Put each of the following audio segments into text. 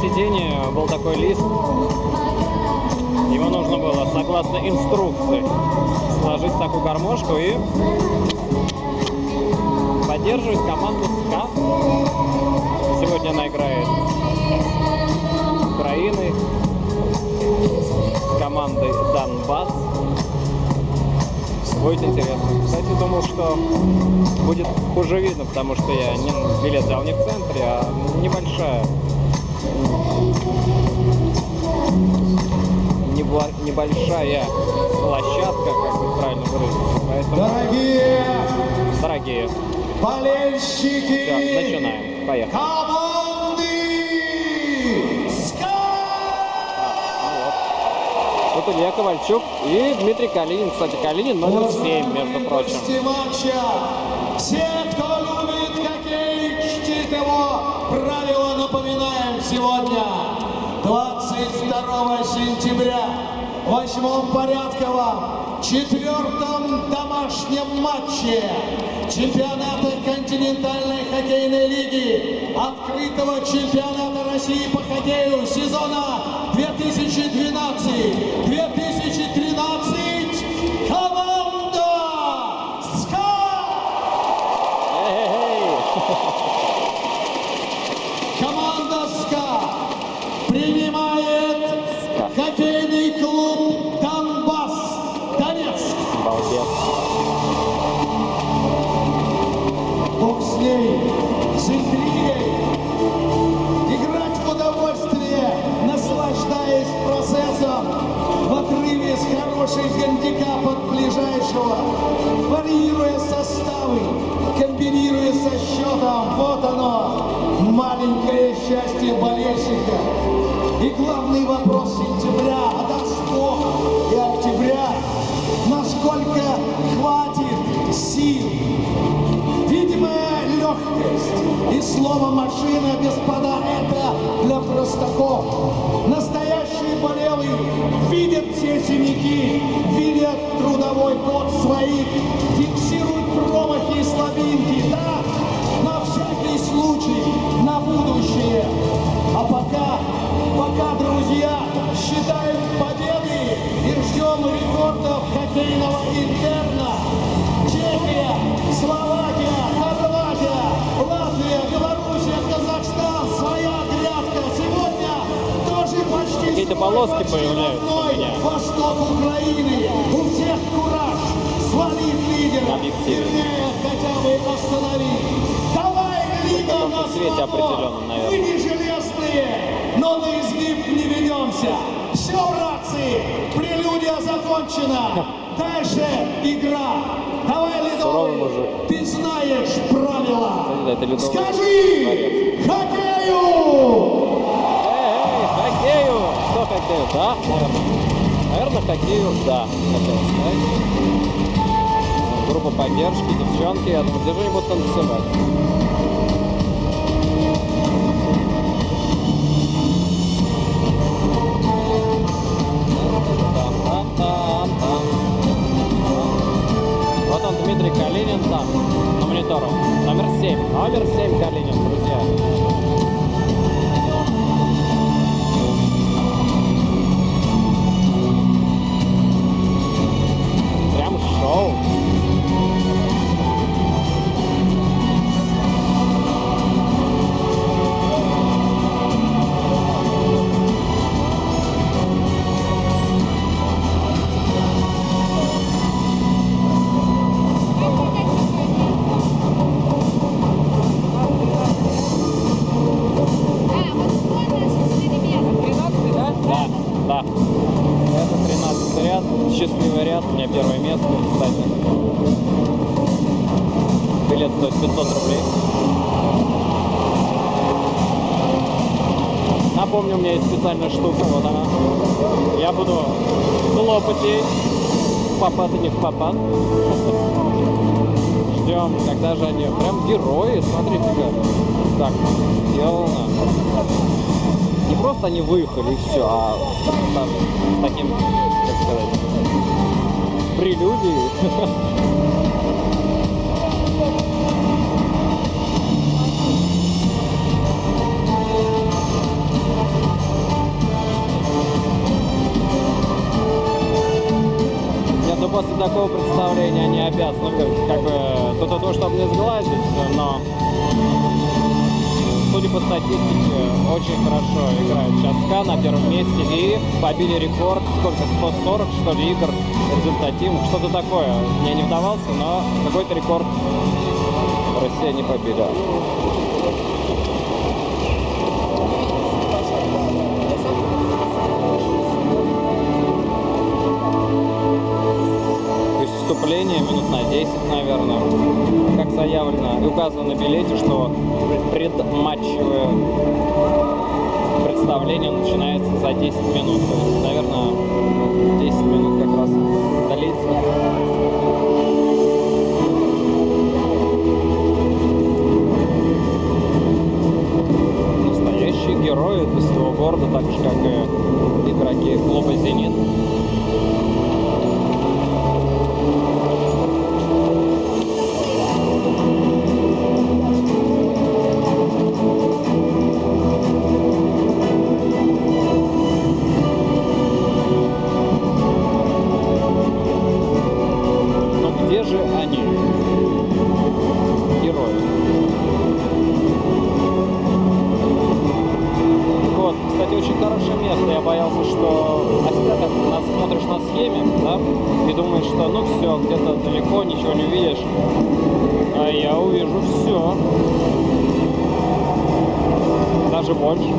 сиденье был такой лист. Ему нужно было, согласно инструкции, сложить такую гармошку и поддерживать команду СКА. Сегодня она играет с Украиной, с командой Донбасс. Будет интересно. Кстати, думал, что будет хуже видно, потому что я не билет взял не в центре, а небольшая. Небо- небольшая площадка, как бы правильно выразиться. Поэтому Дорогие дорогие. болельщики Все, начинаем. Поехали. команды СКА! Вот. Тут Илья Ковальчук и Дмитрий Калинин. Кстати, Калинин номер 7, между прочим. Матча. Все, кто любит 22 сентября. В восьмом порядковом четвертом домашнем матче чемпионата континентальной хоккейной лиги открытого чемпионата России по хоккею сезона 2012-2013 с с интригой. Играть в удовольствие, наслаждаясь процессом, в отрыве с хорошей гандикап от ближайшего, варьируя составы, комбинируя со счетом. Вот оно, маленькое счастье болельщика. И главный вопрос сентября, а даст Бог и октября, насколько хватит сил Легкость и слово машина, господа, это для простаков. Настоящие болелые видят все синяки, видят трудовой пот своих, фиксируют промахи и слабинки. Да, Какие-то полоски появляются у меня. Восток Украины. У всех кураж. Свалить лидера. Вернее, хотя бы остановить. Давай, каком-то на свободу. определенном, наверное. Мы не железные, но на изгиб не ведемся. Все, братцы, прелюдия закончена. Дальше игра. Давай, Ледовый, ты знаешь правила. Скажи хоккею! Хоккею? Да, наверное. Наверное, хоккею, да. хотел. Группа поддержки, девчонки, я думаю, они будут танцевать? Дмитрий Калинин там, на мониторах. Номер 7. Номер 7 Калинин, друзья. Счастливый ряд. У меня первое место, кстати. Билет стоит 500 рублей. Напомню, у меня есть специальная штука, вот она. Я буду хлопать ей в попад и не в попад. Ждем, когда же они. Прям герои, смотрите-ка. Так, сделано. Не просто они выехали и все, а с- с таким, как сказать, прелюдией. судя по статистике, очень хорошо играет сейчас СКА на первом месте и побили рекорд, сколько, 140 что ли игр результативных, что-то такое. Я не вдавался, но какой-то рекорд Россия не побили. Вступление минут на 10, наверное, как заявлено, и указано на билете, что предматчевое представление начинается за 10 минут. То есть, наверное, 10 минут как раз длится. Герои своего города, так же как все, где-то далеко, ничего не увидишь. А я увижу все. Даже больше.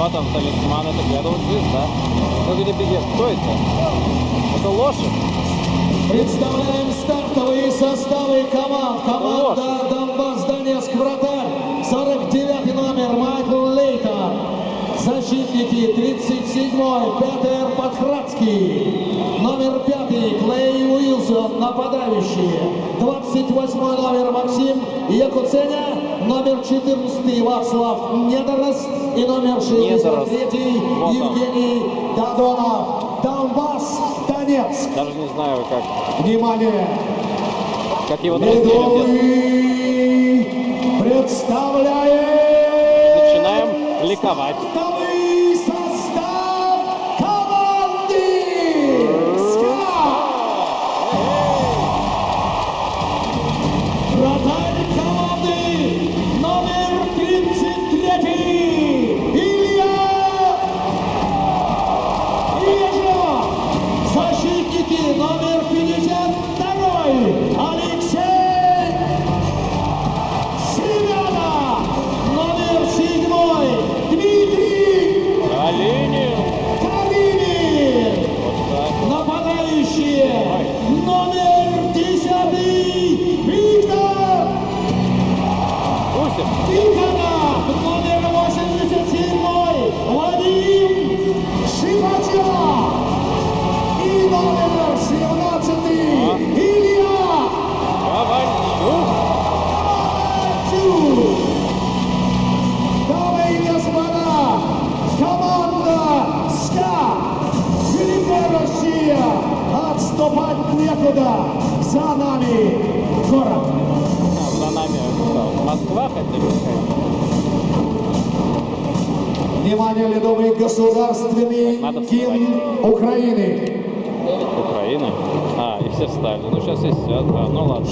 Вот он, талисман, это где-то вот звезда. Ну где бегет? Кто это? Это лошадь? Представляем стартовые составы команд. Команда Донбасс Донецк вратарь 49 номер Майкл Лейтон. Защитники 37-й Петер Подхрадский. Нападающие. 28 номер Максим Якуценя. Номер 14 Вацлав Недорос. И номер 63 Вот он. Евгений Дадонов. Донбасс Донецк. Даже не знаю, как, Внимание! как его. Ледовый представляет Начинаем ликовать. Отступать некуда, за нами город. За нами что, Москва хотели сказать? Внимание, ледовый государственный Надо гимн Украины. Украины. А, и все встали. Ну, сейчас и сидят. А, ну ладно.